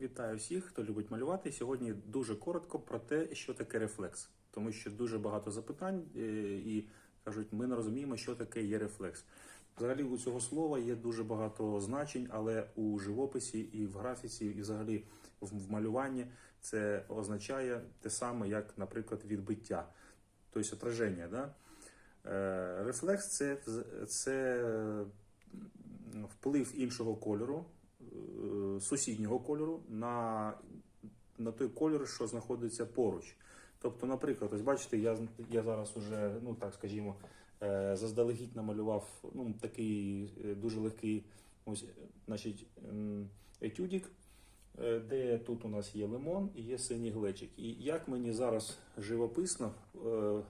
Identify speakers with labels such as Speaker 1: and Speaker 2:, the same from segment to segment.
Speaker 1: Вітаю всіх, хто любить малювати. Сьогодні дуже коротко про те, що таке рефлекс, тому що дуже багато запитань е, і кажуть, ми не розуміємо, що таке є рефлекс. Взагалі у цього слова є дуже багато значень, але у живописі і в графіці, і взагалі в малюванні це означає те саме, як, наприклад, відбиття, тобто отраження. Да? Е, Рефлекс це, це вплив іншого кольору, сусіднього кольору на, на той кольор, що знаходиться поруч. Тобто, наприклад, ось бачите, я, я зараз уже, ну так скажімо, е, заздалегідь намалював ну, такий е, дуже легкий ось, е, значить, етюдік, е, де тут у нас є лимон і є синій глечик. І як мені зараз живописно е,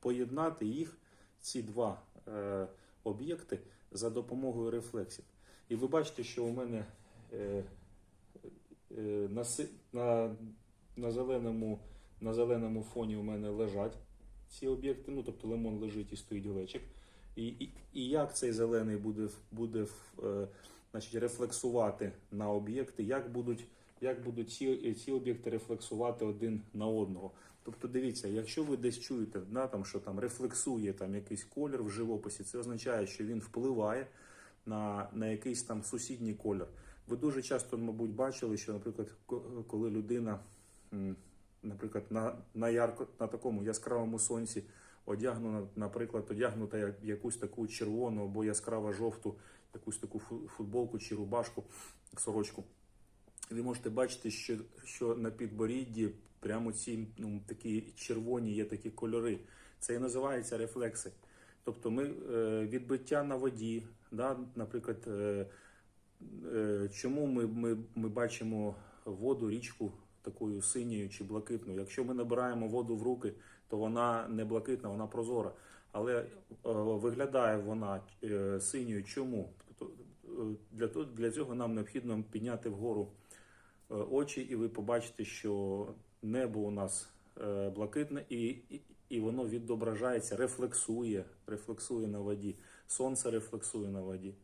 Speaker 1: поєднати їх, ці два е, об'єкти, за допомогою рефлексів. І ви бачите, що у мене е, е, на, на, на, зеленому, на зеленому фоні у мене лежать ці об'єкти. Ну, тобто лимон лежить і стоїть глечик. І, і, і як цей зелений буде, буде е, значить, рефлексувати на об'єкти, як будуть, як будуть ці, ці об'єкти рефлексувати один на одного. Тобто, дивіться, якщо ви десь чуєте, да, там, що там рефлексує там, якийсь колір в живописі, це означає, що він впливає на, на якийсь там сусідній колір. Ви дуже часто, мабуть, бачили, що, наприклад, коли людина, наприклад, на, на, ярко, на такому яскравому сонці одягнена, наприклад, одягнута якусь таку червону або яскраво жовту, якусь таку футболку чи рубашку, сорочку. Ви можете бачити, що, що на підборідді прямо ці ну, такі червоні є такі кольори. Це і називається рефлекси. Тобто ми е, відбиття на воді, да, наприклад, е, чому ми, ми, ми бачимо воду, річку такою синьою чи блакитною. Якщо ми набираємо воду в руки, то вона не блакитна, вона прозора. Але е, виглядає вона е, синьою. Чому? Тобто, е, Для, для цього нам необхідно підняти вгору е, очі, і ви побачите, що небо у нас е, блакитне, і, і, і воно відображається, рефлексує, рефлексує на воді. Сонце рефлексує на воді.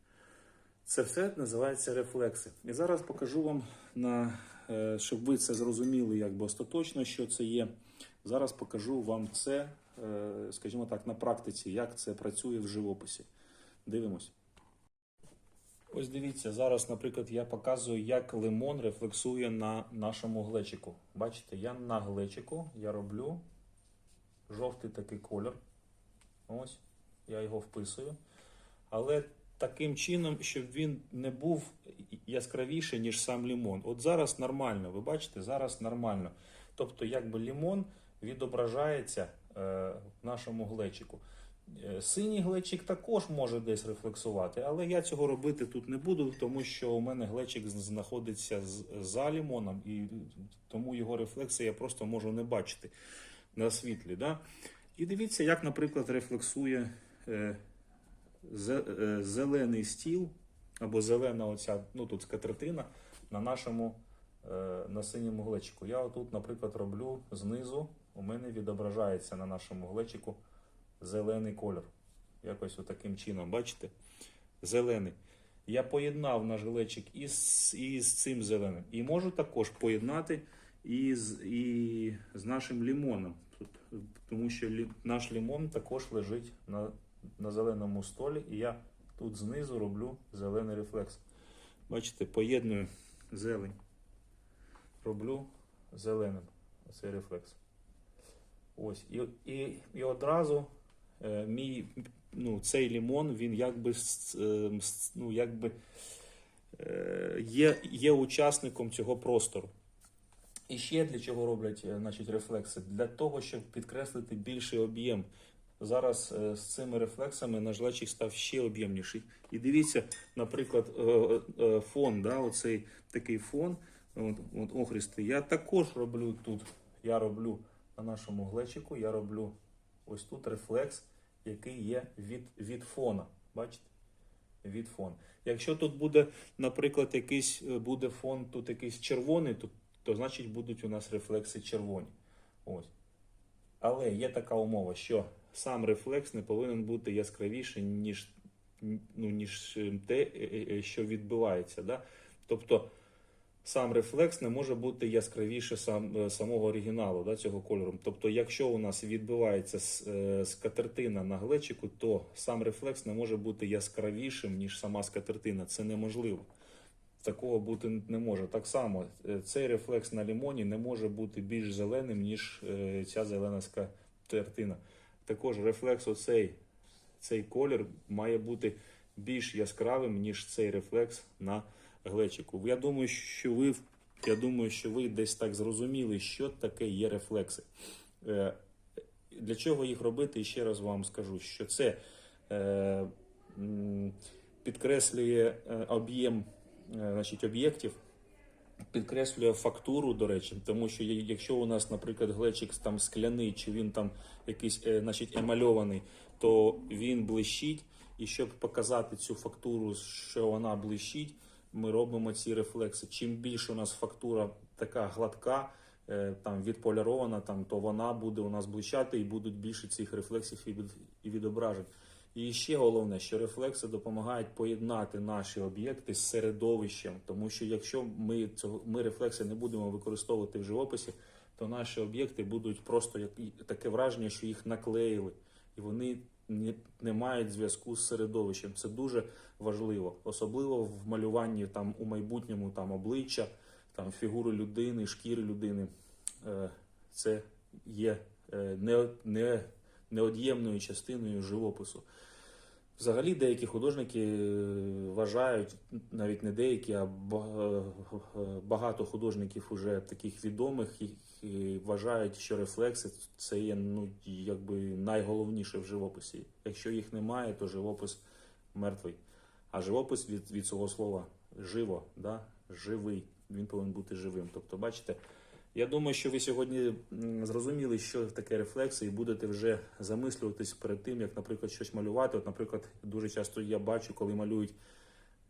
Speaker 1: Це все називається рефлекси. І зараз покажу вам, на, е, щоб ви це зрозуміли якби остаточно, що це є. Зараз покажу вам це, е, скажімо так, на практиці, як це працює в живописі. Дивимось. Ось дивіться, зараз, наприклад, я показую, як лимон рефлексує на нашому глечику. Бачите, я на глечику я роблю жовтий такий колір. Ось, я його вписую. Але таким чином, щоб він не був яскравіший, ніж сам лимон. От зараз нормально, ви бачите, зараз нормально. Тобто, якби лимон відображається е, в нашому глечику. Е, Синій глечик також може десь рефлексувати, але я цього робити тут не буду, тому що у мене глечик знаходиться за лімоном, і тому його рефлекси я просто можу не бачити на світлі. Да? І дивіться, як, наприклад, рефлексує е, зелений стіл або зелена оця, ну тут скатертина на нашому е, на синьому глечику. Я отут, наприклад, роблю знизу, у мене відображається на нашому глечику зелений колір. Якось отаким чином, бачите? Зелений. Я поєднав наш глечик із, із цим зеленим. І можу також поєднати і з, і з нашим лімоном. Тому що лі, наш лімон також лежить на, на зеленому столі, і я тут знизу роблю зелений рефлекс. Бачите, поєдную зелень. Роблю зеленим цей рефлекс. Ось. І, і, і одразу е, мій, ну, цей лімон, він якби, е, ну, якби е, є, є учасником цього простору. І ще для чого роблять е, значить, рефлекси? Для того, щоб підкреслити більший об'єм. Зараз е, з цими рефлексами наш глечик став ще об'ємніший. І дивіться, наприклад, е, е, фон, да, оцей такий фон, от, от, охристий, я також роблю тут. Я роблю на нашому глечику, я роблю ось тут рефлекс, який є від, від фона. Бачите? Від фон. Якщо тут буде, наприклад, якийсь буде фон, тут якийсь червоний, то, то значить будуть у нас рефлекси червоні. Ось. Але є така умова, що сам рефлекс не повинен бути яскравіший, ніж, ну, ніж е, те, е, е, що відбувається. Да? Тобто сам рефлекс не може бути яскравіше сам, самого оригіналу да, цього кольору. Тобто, якщо у нас відбивається скатертина на глечику, то сам рефлекс не може бути яскравішим, ніж сама скатертина. Це неможливо. Такого бути не може. Так само цей рефлекс на лімоні не може бути більш зеленим, ніж ця зелена скатертина. Також рефлекс оцей, цей колір має бути більш яскравим, ніж цей рефлекс на глечику. Я думаю, що ви, я думаю, що ви десь так зрозуміли, що таке є рефлекси. Е, Для чого їх робити? І ще раз вам скажу, що це е, підкреслює е, об'єм значить, об'єктів, підкреслює фактуру, до речі, тому що якщо у нас, наприклад, глечик там скляний, чи він там якийсь е, значить, емальований, то він блищить. І щоб показати цю фактуру, що вона блищить, ми робимо ці рефлекси. Чим більше у нас фактура така гладка, е, там відполірована, там, то вона буде у нас блищати і будуть більше цих рефлексів і відображень. І ще головне, що рефлекси допомагають поєднати наші об'єкти з середовищем, тому що якщо ми цього ми рефлекси не будемо використовувати в живописі, то наші об'єкти будуть просто як таке враження, що їх наклеїли, і вони не, не мають зв'язку з середовищем. Це дуже важливо, особливо в малюванні там у майбутньому там обличчя, там фігури людини, шкіри людини. Е, Це є е, не, не, неод'ємною частиною живопису. Взагалі деякі художники е, вважають, навіть не деякі, а е, багато художників уже таких відомих і- вважають, що рефлекси це є ну, якби найголовніше в живописі. Якщо їх немає, то живопис мертвий. А живопис від, від цього слова живо, да? живий. Він повинен бути живим. Тобто, бачите, я думаю, що ви сьогодні зрозуміли, що таке рефлекси, і будете вже замислюватись перед тим, як, наприклад, щось малювати. От, наприклад, дуже часто я бачу, коли малюють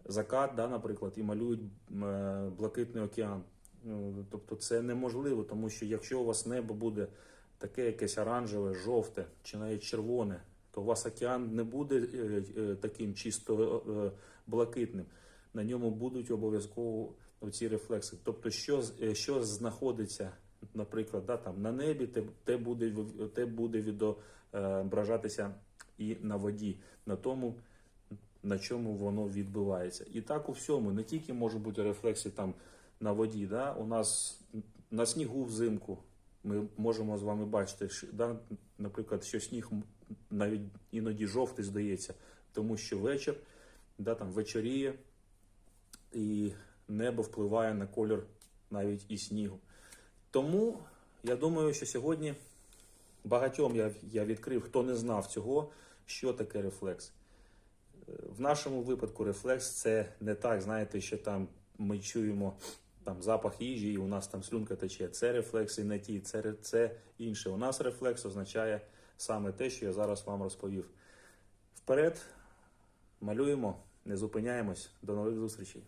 Speaker 1: закат, да, наприклад, і малюють е, блакитний океан. Ну, Тобто це неможливо, тому що якщо у вас небо буде таке якесь оранжеве, жовте чи навіть червоне, то у вас океан не буде е, е, таким чисто блакитним. На ньому будуть обов'язково ці рефлекси. Тобто, що, е, що знаходиться, наприклад, да, там, на небі, те, те буде, те буде відображатися і на воді, на тому, на чому воно відбувається. І так у всьому, не тільки можуть бути рефлекси там на воді. Да? У нас на снігу взимку ми можемо з вами бачити, що, да, наприклад, що сніг навіть іноді жовтий здається, тому що вечір, да, там вечоріє, і небо впливає на колір навіть і снігу. Тому я думаю, що сьогодні багатьом я, я відкрив, хто не знав цього, що таке рефлекс. Е, В нашому випадку рефлекс це не так, знаєте, що там ми чуємо там запах їжі, і у нас там слюнка тече. Це рефлекси не ті, це, це інше. У нас рефлекс означає саме те, що я зараз вам розповів. Вперед, малюємо, не зупиняємось. До нових зустрічей.